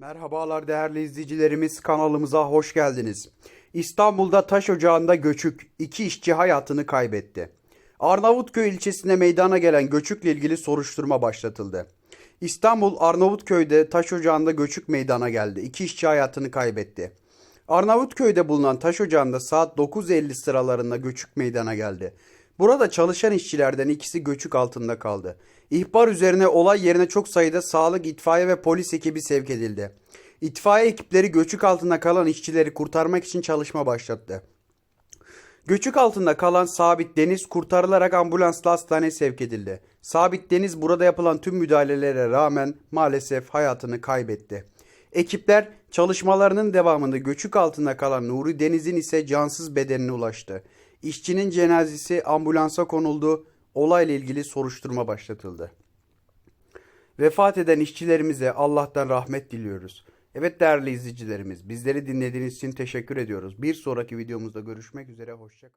Merhabalar değerli izleyicilerimiz kanalımıza hoş geldiniz. İstanbul'da taş ocağında göçük iki işçi hayatını kaybetti. Arnavutköy ilçesine meydana gelen göçükle ilgili soruşturma başlatıldı. İstanbul Arnavutköy'de taş ocağında göçük meydana geldi. İki işçi hayatını kaybetti. Arnavutköy'de bulunan taş ocağında saat 9.50 sıralarında göçük meydana geldi. Burada çalışan işçilerden ikisi göçük altında kaldı. İhbar üzerine olay yerine çok sayıda sağlık, itfaiye ve polis ekibi sevk edildi. İtfaiye ekipleri göçük altında kalan işçileri kurtarmak için çalışma başlattı. Göçük altında kalan Sabit Deniz kurtarılarak ambulansla hastaneye sevk edildi. Sabit Deniz burada yapılan tüm müdahalelere rağmen maalesef hayatını kaybetti. Ekipler çalışmalarının devamında göçük altında kalan Nuri Deniz'in ise cansız bedenine ulaştı. İşçinin cenazesi ambulansa konuldu. Olayla ilgili soruşturma başlatıldı. Vefat eden işçilerimize Allah'tan rahmet diliyoruz. Evet değerli izleyicilerimiz, bizleri dinlediğiniz için teşekkür ediyoruz. Bir sonraki videomuzda görüşmek üzere, hoşçakalın.